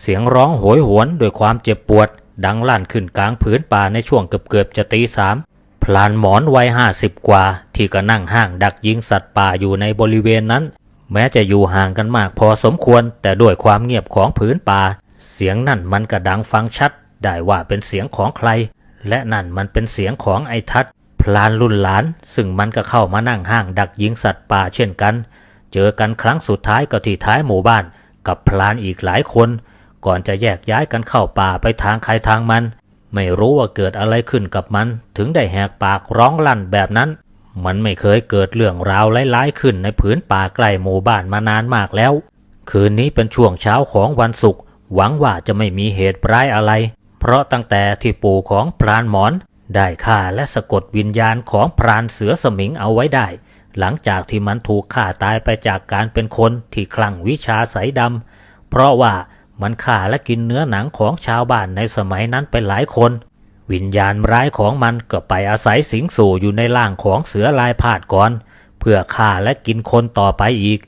เสียงร้องโหยหวนด้วยความเจ็บปวด ดังลั่นขึ้นกลางผืนป่าในช่วงเกือบๆจะตีสามพลานหมอนวัยห้าสิบกว่า ที่ก็นั่งห้างดักยิงสัตว์ป่าอยู่ในบริเวณนั้น แม้จะอยู่ห่างกันมากพอสมควร แต่ด้วยความเงียบของผืนป่า เสียงนั่นมันกระดังฟังชัด ได้ว่าเป็นเสียงของใคร และนั่นมันเป็นเสียงของไอ้ทัดพลานรุ่นหลาน ซึ่งมันก็เข้ามานั่งห้างดักยิงสัตว์ป่าเช่นกัน เจอกันครั้งสุดท้ายก็ที่ท้ายหมู่บ้าน กับพลานอีกหลายคน ก่อนจะแยกย้ายกันเข้าป่าไปทางใครทางมัน ไม่รู้ว่าเกิดอะไรขึ้นกับมัน ถึงได้แหกปากร้องลั่นแบบนั้น มันไม่เคยเกิดเรื่องราวร้ายๆขึ้นในผืนป่าใกล้หมู่บ้านมานานมากแล้ว คืนนี้เป็นช่วงเช้าของวันศุกร์หวังว่าจะไม่มีเหตุร้ายอะไร เพราะตั้งแต่ที่ปู่ของพรานหมอน ได้ฆ่าและสะกดวิญญาณของพรานเสือสมิงเอาไว้ได้ หลังจากที่มันถูกฆ่าตายไปจากการเป็นคนที่คลั่งวิชาสายดำเพราะว่า มันฆ่าและกินเนื้อหนังของชาวบ้านในสมัยนั้นไปหลายคน วิญญาณร้ายของมันก็ไปอาศัยสิงสู่อยู่ในร่างของเสือลายพาดก่อน เพื่อฆ่าและกินคนต่อไปอีก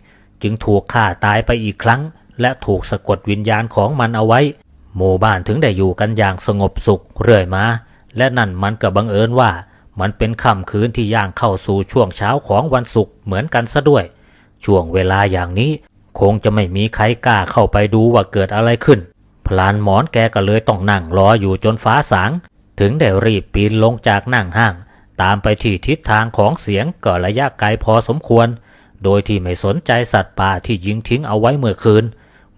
จึงถูกฆ่าตายไปอีกครั้ง และถูกสะกดวิญญาณของมันเอาไว้ หมู่บ้านถึงได้อยู่กันอย่างสงบสุขเรื่อยมา และนั่นมันก็บังเอิญว่า มันเป็นค่ำคืนที่ย่างเข้าสู่ช่วงเช้าของวันศุกร์เหมือนกันซะด้วย ช่วงเวลาอย่างนี้ คงจะไม่มีใครกล้าเข้าไปดูว่าเกิดอะไรขึ้น พลานหมอนแกก็เลยต้องนั่งรออยู่จนฟ้าสาง ถึงได้รีบปีนลงจากนั่งห้าง ตามไปที่ทิศทางของเสียงก็ระยะไกลพอสมควร โดยที่ไม่สนใจสัตว์ป่าที่ยิงทิ้งเอาไว้เมื่อคืน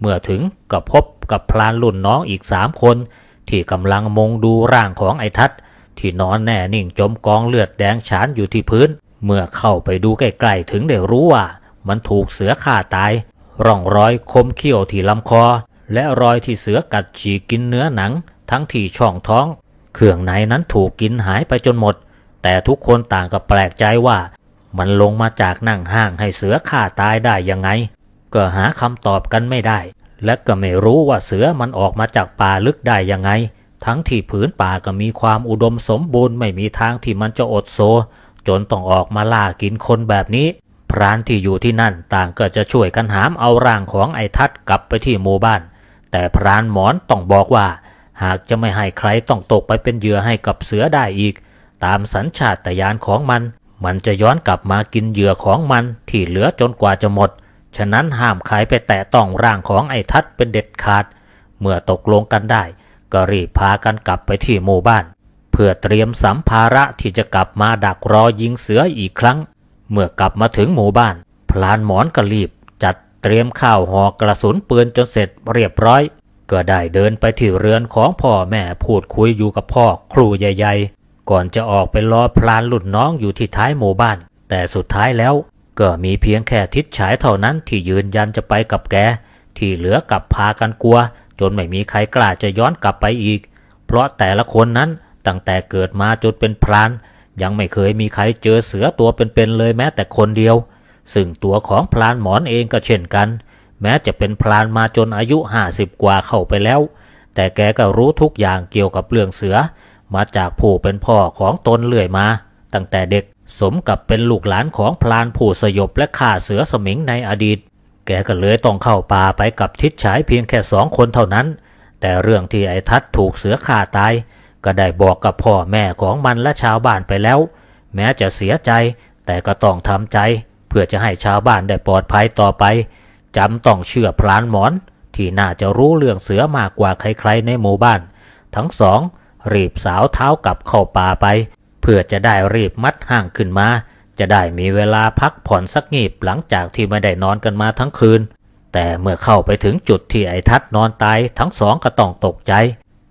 เมื่อถึงก็พบกับพลานรุ่นน้องอีกสามคน ที่กำลังมองดูร่างของไอ้ทัดที่นอนแน่นิ่งจมกองเลือดแดงฉานอยู่ที่พื้น เมื่อเข้าไปดูใกล้ๆถึงได้รู้ว่า มันถูกเสือฆ่าตาย ร่องรอยคมเขี้ยวที่ลำคอ และรอยที่เสือกัดฉีกกินเนื้อหนัง ทั้งที่ช่องท้อง เครื่องในนั้นถูกกินหายไปจนหมด แต่ทุกคนต่างก็แปลกใจว่า มันลงมาจากนั่งห้างให้เสือฆ่าตายได้ยังไง ก็หาคำตอบกันไม่ได้ และก็ไม่รู้ว่าเสือมันออกมาจากป่าลึกได้ยังไง ทั้งที่ผืนป่าก็มีความอุดมสมบูรณ์ไม่มีทางที่มันจะอดโซจนต้องออกมาล่ากินคนแบบนี้ พรานที่อยู่ที่นั่นต่างก็จะช่วยกันหามเอาร่างของไอ้ทัดกลับไปที่หมู่บ้าน แต่พรานหมอนต้องบอกว่า หากจะไม่ให้ใครต้องตกไปเป็นเหยื่อให้กับเสือได้อีก ตามสัญชาตญาณของมัน มันจะย้อนกลับมากินเหยื่อของมันที่เหลือจนกว่าจะหมด ฉะนั้นห้ามใครไปแตะต้องร่างของไอ้ทัดเป็นเด็ดขาด เมื่อตกลงกันได้ ก็รีบพากันกลับไปที่หมู่บ้าน เพื่อเตรียมสัมภาระที่จะกลับมาดักรอยิงเสืออีกครั้ง เมื่อกลับมาถึงหมู่บ้าน พลานหมอนก็รีบ จัดเตรียมข้าวห่อกระสุนปืนจนเสร็จเรียบร้อย ก็ได้เดินไปที่เรือนของพ่อแม่พูดคุยอยู่กับพ่อครูใหญ่ๆ ก่อนจะออกไปรอพลานหลุดน้องอยู่ที่ท้ายหมู่บ้าน แต่สุดท้ายแล้ว ก็มีเพียงแค่ทิศฉายเท่านั้นที่ยืนยันจะไปกับแก ที่เหลือกลับพากันกลัว จนไม่มีใครกล้าจะย้อนกลับไปอีก เพราะแต่ละคนนั้นตั้งแต่เกิดมาจนเป็นพราน ยังไม่เคยมีใครเจอเสือตัวเป็นๆเลยแม้แต่คนเดียว ซึ่งตัวของพลานหมอนเองก็เช่นกัน แม้จะเป็นพลานมาจนอายุห้าสิบกว่าเข้าไปแล้ว แต่แกก็รู้ทุกอย่างเกี่ยวกับเรื่องเสือ มาจากผู้เป็นพ่อของตนเรื่อยมา ตั้งแต่เด็กสมกับเป็นลูกหลานของพลานผู้สยบและฆ่าเสือสมิงในอดีต แกก็เลยต้องเข้าป่าไปกับทิศฉายเพียงแค่สองคนเท่านั้น แต่เรื่องที่ไอ้ทัดถูกเสือฆ่าตาย ก็ได้บอกกับพ่อแม่ของมันและชาวบ้านไปแล้ว แม้จะเสียใจแต่ก็ต้องทำใจ เพื่อจะให้ชาวบ้านได้ปลอดภัยต่อไปจำต้องเชื่อพลานหมอน ที่น่าจะรู้เรื่องเสือมากกว่าใครๆในหมู่บ้าน ทั้งสองรีบสาวเท้ากลับเข้าป่าไป เพื่อจะได้รีบมัดห่างขึ้นมา จะได้มีเวลาพักผ่อนสักงีบหลังจากที่ไม่ได้นอนกันมาทั้งคืน แต่เมื่อเข้าไปถึงจุดที่ไอ้ทัดนอนตายทั้งสองก็ต้องตกใจ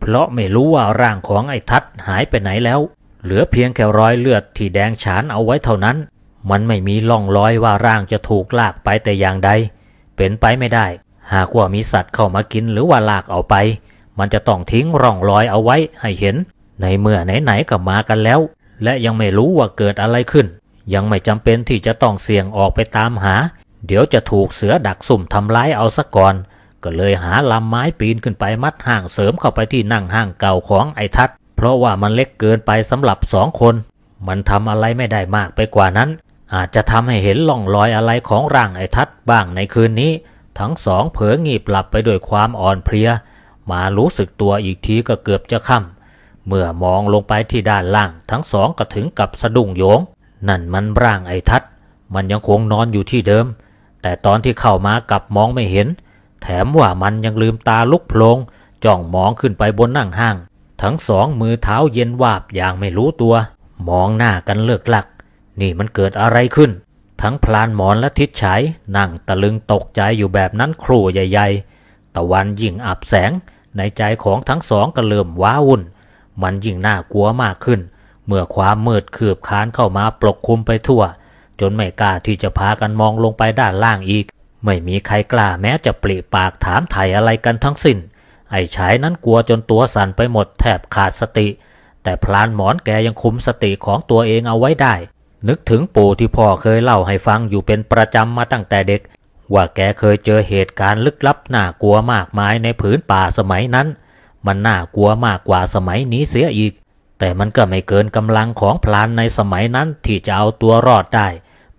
เพราะไม่รู้ว่าร่างของไอ้ทัดหายไปไหนแล้ว เหลือเพียงแค่รอยเลือดที่แดงฉานเอาไว้เท่านั้น มันไม่มีล่องรอยว่าร่างจะถูกลากไปแต่อย่างใด เป็นไปไม่ได้ หากว่ามีสัตว์เข้ามากินหรือว่าลากเอาไป มันจะต้องทิ้งร่องรอยเอาไว้ให้เห็น ในเมื่อไหนๆก็มากันแล้ว และยังไม่รู้ว่าเกิดอะไรขึ้น ยังไม่จำเป็นที่จะต้องเสี่ยงออกไปตามหา เดี๋ยวจะถูกเสือดักสุ่มทำร้ายเอาซะก่อน ก็เลยหาลำไม้ปีนขึ้นไปมัดห่างเสริมเข้าไปที่นั่งห้างเก่าของไอ้ทัด เพราะว่ามันเล็กเกินไปสำหรับสองคน มันทำอะไรไม่ได้มากไปกว่านั้น อาจจะทำให้เห็นล่องรอยอะไรของร่างไอ้ทัดบ้างในคืนนี้ ทั้งสองเผลองีบหลับไปด้วยความอ่อนเพลีย มารู้สึกตัวอีกทีก็เกือบจะค่ำเมื่อมองลงไปที่ด้านล่าง ทั้งสองก็ถึงกับสะดุ้งโยง นั่นมันร่างไอ้ทัด มันยังคงนอนอยู่ที่เดิม แต่ตอนที่เข้ามากลับมองไม่เห็น แถมว่ามันยังลืมตาลุกโพลงจ้องมองขึ้นไปบนนั่งห้าง ทั้งสองมือเท้าเย็นวาบอย่างไม่รู้ตัว มองหน้ากันเลิกลัก นี่มันเกิดอะไรขึ้น ทั้งพลานหมอนและทิศฉายนั่งตะลึงตกใจอยู่แบบนั้นครู่ใหญ่ๆ ตะวันยิ่งอับแสง ในใจของทั้งสองก็เริ่มว้าวุ่น มันยิ่งน่ากลัวมากขึ้น เมื่อความมืดคืบคานเข้ามาปกคลุมไปทั่ว จนไม่กล้าที่จะพากันมองลงไปด้านล่างอีก ไม่มีใครกล้าแม้จะปริปากถามไถ่อะไรกันทั้งสิ้น ไอ้ชายนั้นกลัวจนตัวสั่นไปหมดแทบขาดสติ แต่พลานหมอนแกยังคุมสติของตัวเองเอาไว้ได้ นึกถึงปู่ที่พ่อเคยเล่าให้ฟังอยู่เป็นประจำมาตั้งแต่เด็ก ว่าแกเคยเจอเหตุการณ์ลึกลับน่ากลัวมากมายในผืนป่าสมัยนั้น มันน่ากลัวมากกว่าสมัยนี้เสียอีก แต่มันก็ไม่เกินกำลังของพลานในสมัยนั้นที่จะเอาตัวรอดได้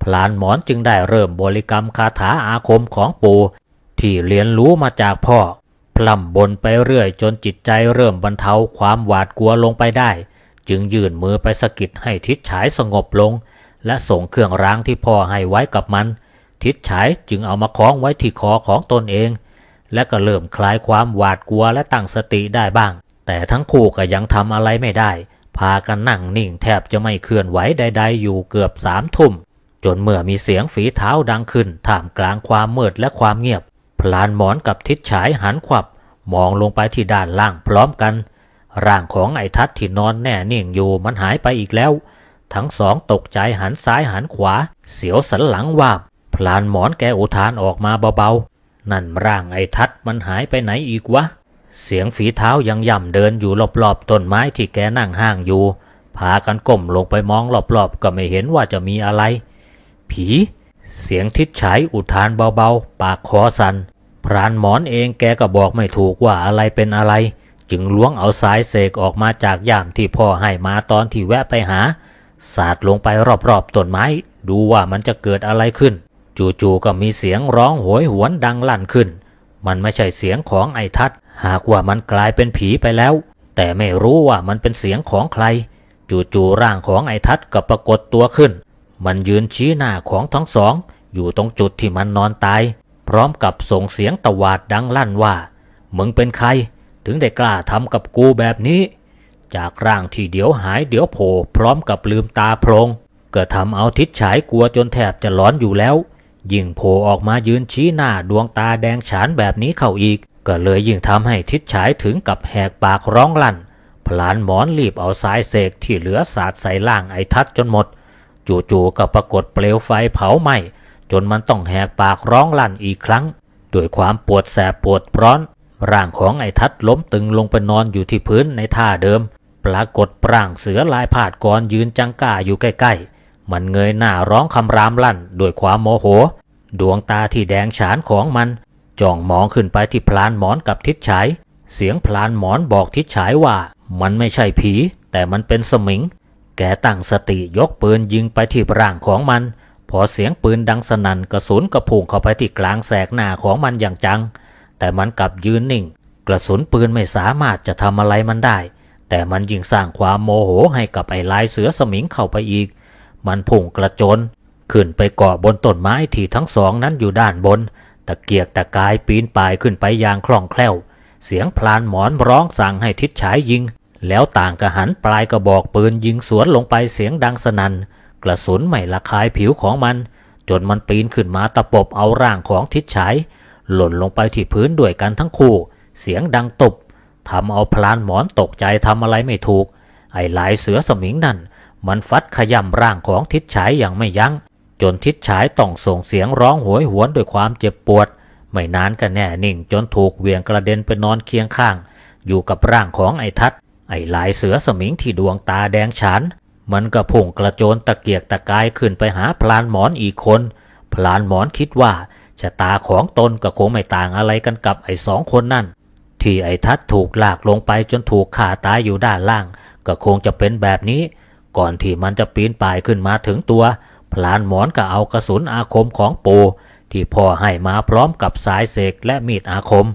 พลานหมอนจึงได้เริ่มบริกรรมคาถาอาคมของปู่ที่เรียนรู้มาจากพ่อ พล่ำบนไปเรื่อยจนจิตใจเริ่มบรรเทาความหวาดกลัวลงไปได้ จึงยื่นมือไปสะกิดให้ทิศฉายสงบลง และส่งเครื่องรางที่พ่อให้ไว้กับมัน ทิศฉายจึงเอามาคล้องไว้ที่คอของตนเอง และก็เริ่มคลายความหวาดกลัวและตั้งสติได้บ้าง แต่ทั้งคู่ก็ยังทำอะไรไม่ได้ พากันนั่งนิ่งแทบจะไม่เคลื่อนไหวใด ๆ อยู่เกือบสามทุ่ม จนเมื่อมีเสียงฝีเท้าดังขึ้นท่ามกลางความมืดและความเงียบ พลานหมอนกับทิศฉายหันขวับ มองลงไปที่ด้านล่างพร้อมกัน ร่างของไอ้ทัดที่นอนแน่นิ่งอยู่มันหายไปอีกแล้ว ทั้งสองตกใจหันซ้ายหันขวา เสียวสันหลังวาบพลานหมอนแกอุทานออกมาเบาๆ นั่นร่างไอ้ทัดมันหายไปไหนอีกวะ เสียงฝีเท้ายังย่ำเดินอยู่รอบๆต้นไม้ที่แกนั่งห้างอยู่ พากันก้มลงไปมองรอบๆก็ไม่เห็นว่าจะมีอะไร ผี เสียงทิศฉายอุทานเบาๆ ปากคอสัน พรานหมอนเองแกก็บอกไม่ถูกว่าอะไรเป็นอะไร จึงล้วงเอาสายเสกออกมาจากย่ามที่พ่อให้มาตอนที่แวะไปหา สาดลงไปรอบๆต้นไม้ ดูว่ามันจะเกิดอะไรขึ้น จู่ๆก็มีเสียงร้องโหยหวนดังลั่นขึ้น มันไม่ใช่เสียงของไอ้ทัด หากว่ามันกลายเป็นผีไปแล้ว แต่ไม่รู้ว่ามันเป็นเสียงของใคร จู่ๆร่างของไอ้ทัดก็ปรากฏตัวขึ้น มันยืนชี้หน้าของทั้งสอง อยู่ตรงจุดที่มันนอนตาย พร้อมกับส่งเสียงตวาดดังลั่นว่า มึงเป็นใคร ถึงได้กล้าทำกับกูแบบนี้ จากร่างที่เดี๋ยวหายเดี๋ยวโผล่พร้อมกับลืมตาโพลงก็ทำเอาทิศฉายกลัวจนแทบจะหลอนอยู่แล้ว ยิ่งโผล่ออกมายืนชี้หน้าดวงตาแดงฉานแบบนี้เข้าอีก ก็เลยยิ่งทำให้ทิศฉายถึงกับแหกปากร้องลั่น พลานหมอนรีบเอาสายเสกที่เหลือสาดใส่ล่างไอ้ทัดจนหมด จู่ๆก็ปรากฏเปลวไฟเผาไหม้จนมันต้องแหกปากร้องลั่นอีกครั้งด้วยความปวดแสบปวดร้อน ร่างของไอ้ทัดล้มตึงลงไปนอนอยู่ที่พื้นในท่าเดิม ปรากฏร่างเสือลายผาดกรยืนจังก้าอยู่ใกล้ๆ มันเงยหน้าร้องคำรามลั่นด้วยความโมโห ดวงตาที่แดงฉานของมันจ้องมองขึ้นไปที่พลานหมอนกับทิศฉาย เสียงพลานหมอนบอกทิศฉายว่า มันไม่ใช่ผี แต่มันเป็นสมิง กตั้งสติยกปืนยิงไปที่ร่างของมัน พอเสียงปืนดังสนั่นกระสุนกระพุ่งเข้าไปที่กลางแสกหน้าของมันอย่างจัง แต่มันกลับยืนนิ่ง กระสุนปืนไม่สามารถจะทำอะไรมันได้ แต่มันยิ่งสร้างความโมโหให้กับไอ้ลายเสือสมิงเข้าไปอีก มันพุ่งกระโจนขึ้นไปเกาะบนต้นไม้ที่ทั้งสองนั้นอยู่ด้านบน ตะเกียกตะกายปีนป่ายขึ้นไปอย่างคล่องแคล่ว เสียงพลานหมอนร้องสั่งให้ทิศฉายยิง แล้วต่างกระหันปลายกระบอกปืนยิงสวนลงไปเสียงดังสนัน่น กระสุนไม่ละคายผิวของมัน จนมันปีนขึ้นมาตะปบเอาร่างของทิศฉายหล่นลงไปที่พื้นด้วยกันทั้งคู่ เสียงดังตุบทำเอาพลานหมอนตกใจทำอะไรไม่ถูก ไอ้ลายเสือสมิงนั่น มันฟัดขย่ำร่างของทิศฉายอย่างไม่ยัง้ง จนทิศฉายต้องส่งเสียงร้องโหยหวนด้วยความเจ็บปวด ไม่นานก็แน่นิ่งจนถูกเหวี่ยงกระเด็นไปนอนเคียงข้าง อยู่กับร่างของไอ้ทัด ไอ้ลายเสือสมิงที่ดวงตาแดงฉานมันก็พุ่งกระโจนตะเกียกตะกายขึ้นไปหาพลานหมอนอีกคน พลานหมอนคิดว่าชะตาของตนก็คงไม่ต่างอะไรกันกับไอ้สองคนนั่น ที่ไอ้ทัดถูกลากลงไปจนถูกฆ่าตายอยู่ด้านล่าง ก็คงจะเป็นแบบนี้ ก่อนที่มันจะปีนป่ายขึ้นมาถึงตัว พลานหมอนก็เอากระสุนอาคมของปูที่พ่อให้มาพร้อมกับสายเสกและมีดอาคม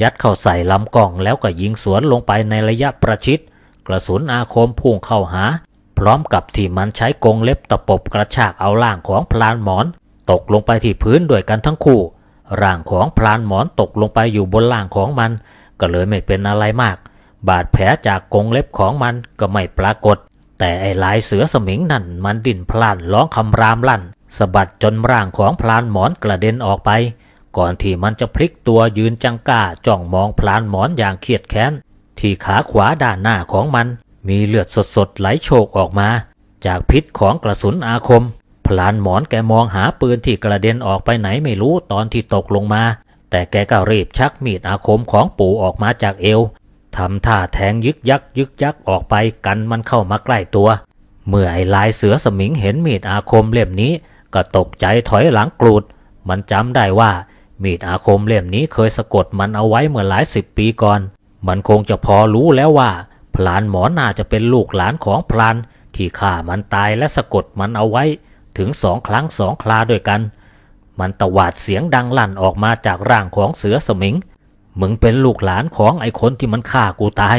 ยัดเข้าใส่ลำกล้องแล้วก็ยิงสวนลงไปในระยะประชิด กระสุนอาคมพุ่งเข้าหา พร้อมกับที่มันใช้กงเล็บตะปบกระชากเอาร่างของพลานหมอน ตกลงไปที่พื้นด้วยกันทั้งคู่ ร่างของพลานหมอนตกลงไปอยู่บนร่างของมัน ก็เลยไม่เป็นอะไรมาก บาดแผลจากกงเล็บของมันก็ไม่ปรากฏ แต่ไอ้ลายเสือสมิงนั่นมันดิ้นพล่านร้องคำรามลั่นสะบัดจนร่างของพลานหมอนกระเด็นออกไป ก่อนที่มันจะพลิกตัวยืนจังก้าจ้องมองพลานหมอนอย่างเครียดแค้น ที่ขาขวาด้านหน้าของมัน มีเลือดสดๆไหลโชกออกมา จากพิษของกระสุนอาคม พลานหมอนแกมองหาปืนที่กระเด็นออกไปไหนไม่รู้ตอนที่ตกลงมา แต่แกก็รีบชักมีดอาคมของปู่ออกมาจากเอวทำท่าแทงยึกยักยึกยักออกไปกันมันเข้ามาใกล้ตัว เมื่อไอ้ลายเสือสมิงเห็นมีดอาคมเล่มนี้ ก็ตกใจถอยหลังกรูด มันจำได้ว่า มีดอาคมเล่มนี้เคยสะกดมันเอาไว้เมื่อหลายสิบปีก่อน มันคงจะพอรู้แล้วว่า พลานหมอน่าจะเป็นลูกหลานของพลาน ที่ฆ่ามันตายและสะกดมันเอาไว้ ถึงสองครั้งสองคราด้วยกัน มันตวาดเสียงดังลั่นออกมาจากร่างของเสือสมิง มึงเป็นลูกหลานของไอ้คนที่มันฆ่ากูตาย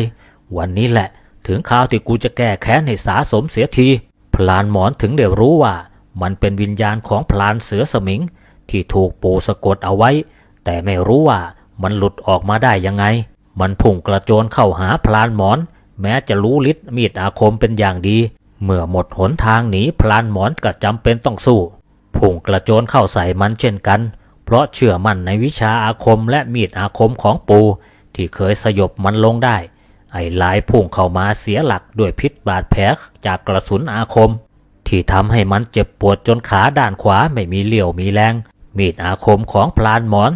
วันนี้แหละ ถึงคราวที่กูจะแก้แค้นให้สาสมเสียที พลานหมอนถึงได้รู้ว่า มันเป็นวิญญาณของพลานเสือสมิง ที่ถูกปูสะกดเอาไว้ แต่ไม่รู้ว่ามันหลุดออกมาได้ยังไง มันพุ่งกระโจนเข้าหาพลานหมอน แม้จะรู้ฤทธิ์มีดอาคมเป็นอย่างดี เมื่อหมดหนทางหนีพลานหมอนก็จำเป็นต้องสู้ พุ่งกระโจนเข้าใส่มันเช่นกัน เพราะเชื่อมั่นในวิชาอาคมและมีดอาคมของปู ที่เคยสยบมันลงได้ ไอ้ลายพุ่งเข้ามาเสียหลักด้วยพิษบาดแผลจากกระสุนอาคมที่ทำให้มันเจ็บปวดจนขาด้านขวาไม่มีเลี่ยวมีแรง มีดอาคมของพลานหมอน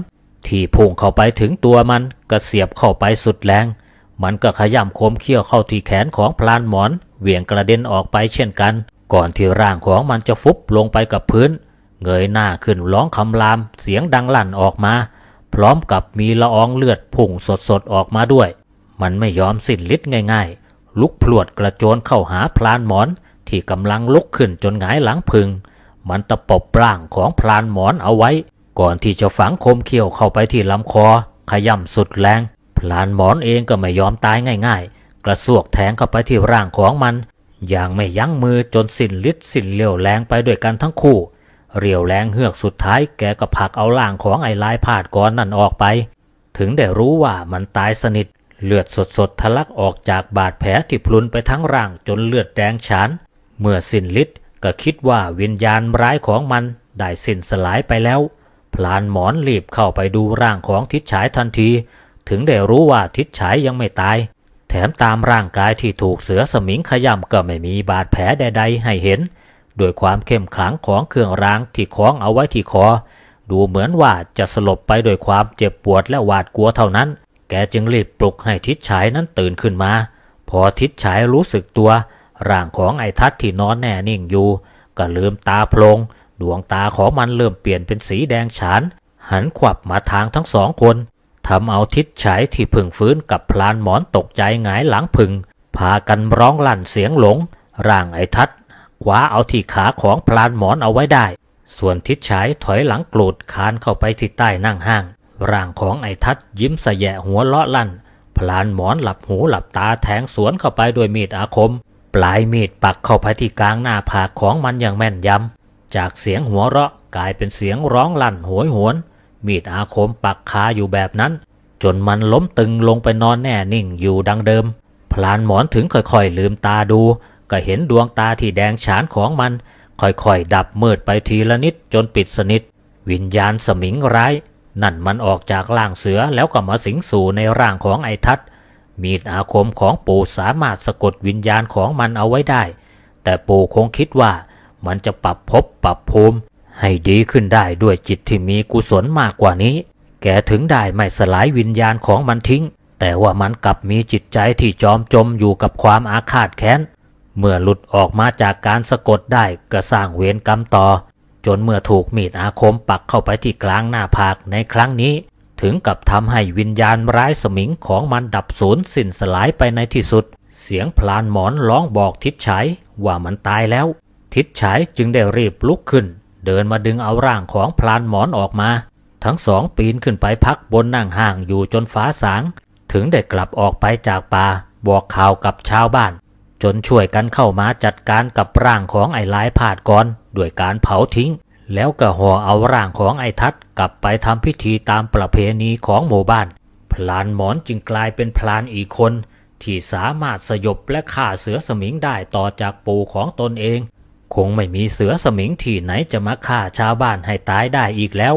ที่พุ่งเข้าไปถึงตัวมันก็เสียบเข้าไปสุดแรง มันก็ขย่ำคมเขี้ยวเข้าที่แขนของพลานหมอน เหวี่ยงกระเด็นออกไปเช่นกัน ก่อนที่ร่างของมันจะฟุบลงไปกับพื้น เงยหน้าขึ้นร้องคำรามเสียงดังลั่นออกมา พร้อมกับมีละอองเลือดพุ่งสดๆออกมาด้วย มันไม่ยอมสิ้นฤทธิ์ง่ายๆ ลุกพลวดกระโจนเข้าหาพลานหมอนที่กำลังลุกขึ้นจนหงายหลังพึง มันตะปบร่างของพลานหมอนเอาไว้ ก่อนที่จะฝังคมเขี้ยวเข้าไปที่ลำคอ ขย่ำสุดแรงพลานหมอนเองก็ไม่ยอมตายง่าย ๆ กระซวกแทงเข้าไปที่ร่างของมัน อย่างไม่ยั้งมือจนสิ้นฤทธิ์สิ้นเลี้ยวแรงไปด้วยกันทั้งคู่ เรียวแรงเฮือกสุดท้ายแกก็ผลักเอาร่างของไอ้ลายพาดก่อนนั่นออกไป ถึงได้รู้ว่ามันตายสนิทเลือดสดๆทะลักออกจากบาดแผลที่พลุนไปทั้งร่างจนเลือดแดงฉาน เมื่อสิ้นฤทธิ์ ก็คิดว่าวิญญาณร้ายของมันได้สิ้นสลายไปแล้ว พลานหมอนรีบเข้าไปดูร่างของทิศฉายทันที ถึงได้รู้ว่าทิศฉายยังไม่ตาย แถมตามร่างกายที่ถูกเสือสมิงขย่ำก็ไม่มีบาดแผลใดๆให้เห็นโดยความเข้มขลังของเครื่องรางที่คล้องเอาไว้ที่คอ ดูเหมือนว่าจะสลบไปด้วยความเจ็บปวดและหวาดกลัวเท่านั้น แกจึงรีบปลุกให้ทิศฉายนั้นตื่นขึ้นมา พอทิศฉายรู้สึกตัว ร่างของไอ้ทัดที่นอนแน่นิ่งอยู่ ก็ลืมตาโพลง ดวงตาของมันเริ่มเปลี่ยนเป็นสีแดงฉาน หันขวับมาทางทั้งสองคนทำเอาทิศฉายที่พึ่งฟื้นกับพลานหมอนตกใจหงายหลังพึ่งพากันร้องลั่นเสียงหลง ร่างไอ้ทัดคว้าเอาที่ขาของพลานหมอนเอาไว้ได้ ส่วนทิศฉายถอยหลังกรูดคานเข้าไปที่ใต้นั่งห้าง ร่างของไอ้ทัดยิ้มสะแยะหัวเลาะลั่น พลานหมอนหลับหูหลับตาแทงสวนเข้าไปด้วยมีดอาคม ลายมีดปักเข้าไปที่กลางหน้าผากของมันอย่างแม่นยำ จากเสียงหัวเราะกลายเป็นเสียงร้องลั่นโหยหวน มีดอาคมปักคาอยู่แบบนั้น จนมันล้มตึงลงไปนอนแน่นิ่งอยู่ดังเดิม พลานหมอนถึงค่อยๆลืมตาดู ก็เห็นดวงตาที่แดงฉานของมัน ค่อยๆดับมืดไปทีละนิดจนปิดสนิท วิญญาณสมิงร้าย นั่นมันออกจากร่างเสือแล้วก็มาสิงสู่ในร่างของไอ้ทัด มีดอาคมของปู่สามารถสะกดวิญญาณของมันเอาไว้ได้ แต่ปู่คงคิดว่ามันจะปรับภพปรับภูมิ ให้ดีขึ้นได้ด้วยจิตที่มีกุศลมากกว่านี้ แกถึงได้ไม่สลายวิญญาณของมันทิ้ง แต่ว่ามันกลับมีจิตใจที่จอมจมอยู่กับความอาฆาตแค้น เมื่อหลุดออกมาจากการสะกดได้ก็สร้างเวรกรรมต่อ จนเมื่อถูกมีดอาคมปักเข้าไปที่กลางหน้าผากในครั้งนี้ ถึงกับทำให้วิญญาณร้ายสมิงของมันดับสูญสิ้นสลายไปในที่สุด เสียงพลานหมอนร้องบอกทิศฉายว่ามันตายแล้ว ทิศฉายจึงได้รีบลุกขึ้น เดินมาดึงเอาร่างของพลานหมอนออกมา ทั้งสองปีนขึ้นไปพักบนนั่งห่างอยู่จนฟ้าสาง ถึงได้กลับออกไปจากป่าบอกข่าวกับชาวบ้าน จนช่วยกันเข้ามาจัดการกับร่างของไอ้ลายผาดก่อนด้วยการเผาทิ้ง แล้วก็ห่อเอาร่างของไอ้ทัดกลับไปทำพิธีตามประเพณีของหมู่บ้าน พลานหมอนจึงกลายเป็นพลานอีกคน ที่สามารถสยบและฆ่าเสือสมิงได้ต่อจากปู่ของตนเอง คงไม่มีเสือสมิงที่ไหนจะมาฆ่าชาวบ้านให้ตายได้อีกแล้ว